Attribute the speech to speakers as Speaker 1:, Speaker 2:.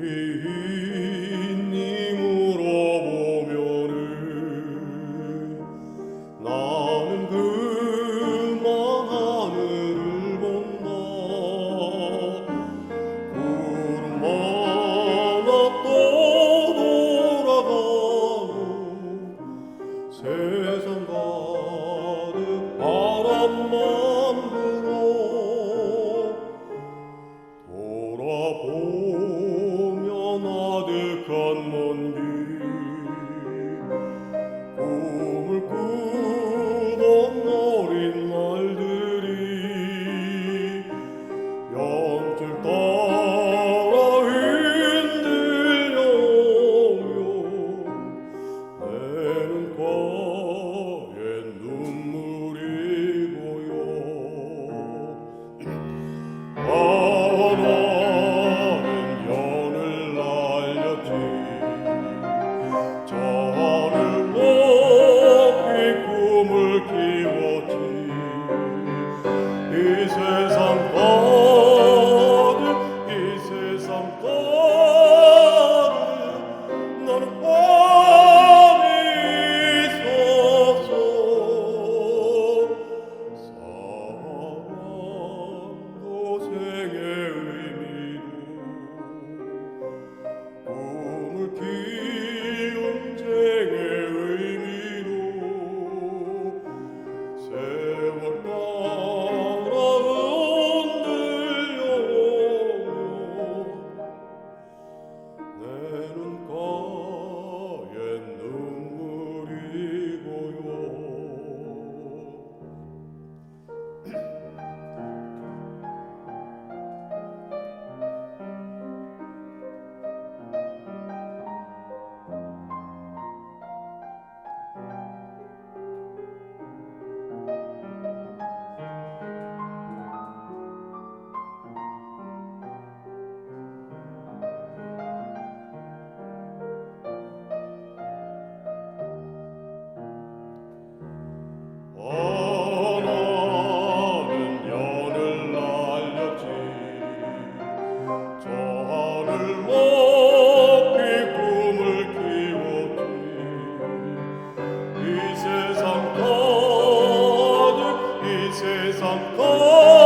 Speaker 1: me. 건먼 뒤 꿈을 꾸 세상 가득 이 세상 가득 Ecce Sanctorum